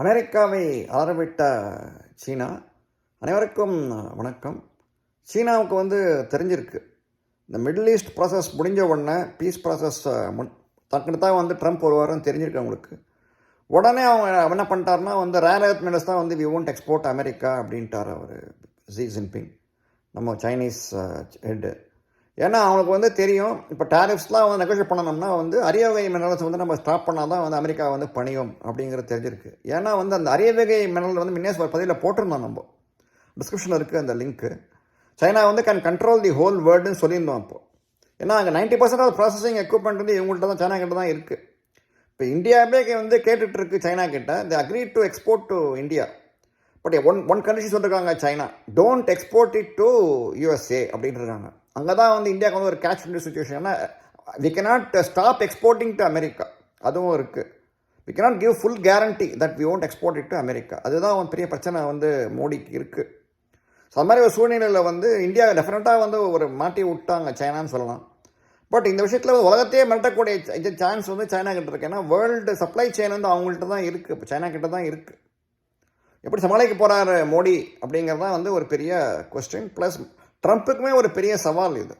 அமெரிக்காவை ஆரம்பித்த சீனா அனைவருக்கும் வணக்கம். சீனாவுக்கு வந்து தெரிஞ்சிருக்கு. இந்த மிடில் ஈஸ்ட் ப்ராசஸ் முடிஞ்ச உடனே பீஸ் ப்ராசஸ் முன் டக்குனு தான் வந்து ட்ரம்ப் வருவாருன்னு தெரிஞ்சிருக்கு அவங்களுக்கு. உடனே அவங்க என்ன பண்ணிட்டாருன்னா வந்து ரேர் எர்த் மினஸ் தான் வந்து வி ஒன்ட் எக்ஸ்போர்ட் அமெரிக்கா அப்படின்ட்டார் அவர். ஜி ஜின்பிங் நம்ம சைனீஸ் ஹெட்டு. ஏன்னா அவங்களுக்கு வந்து தெரியும் இப்போ டேரிஃப்ஸ்லாம் வந்து நெகோஷியேட் பண்ணணும்னா வந்து அரிய வகை மினரல்ஸ் வந்து நம்ம ஸ்டாப் பண்ணால் தான் வந்து அமெரிக்கா வந்து பணியும் அப்படிங்கிறது தெரிஞ்சிருக்கு. ஏன்னா வந்து அந்த அரிய வகை மினரல் வந்து மின்னேஸ் ஒரு பதிவில் போட்டிருந்தோம் நம்ம. டிஸ்கிரிப்ஷனில் இருக்குது அந்த லிங்க்கு சைனா வந்து கேன் கண்ட்ரோல் தி ஹோல் வேர்ல்டுன்னு சொல்லியிருந்தோம் அப்போ. ஏன்னா அங்கே ninety percent of processing equipment வந்து இவங்கள்ட்ட தான் சைனா கிட்ட தான் இருக்குது இப்போ இந்தியாவே வந்து கேட்டுட்ருக்கு சைனா கிட்ட. They agree to export to India but one one country சொல்லியிருக்காங்க China don't export it to USA அப்படின்றாங்க இருக்காங்க அங்கே தான் வந்து இந்தியாவுக்கு வந்து ஒரு catch situation we cannot stop exporting to America அதுவும் இருக்குது we cannot give full guarantee that we won't export it to America அதுதான் ஒரு பெரிய பிரச்சனை வந்து மோடிக்கு இருக்குது ஸோ அது மாதிரி ஒரு சூழ்நிலையில் வந்து இந்தியா டெஃபினட்டாக வந்து ஒரு மாட்டி விட்டாங்க சைனான்னு சொல்லலாம். பட் இந்த விஷயத்தில் உலகத்தையே மிரட்டக்கூடிய இந்த சான்ஸ் வந்து சைனா கிட்ட இருக்கு. ஏன்னா வேர்ல்டு சப்ளை செயின் வந்து அவங்கள்ட்ட தான் இருக்குது இப்போ சைனா கிட்ட தான் இருக்குது எப்படி சமாளிக்க போகிறாரு மோடி அப்படிங்கிறது தான் வந்து ஒரு பெரிய கொஸ்டின் ப்ளஸ் ட்ரம்ப்புக்குமே ஒரு பெரிய சவால் இது.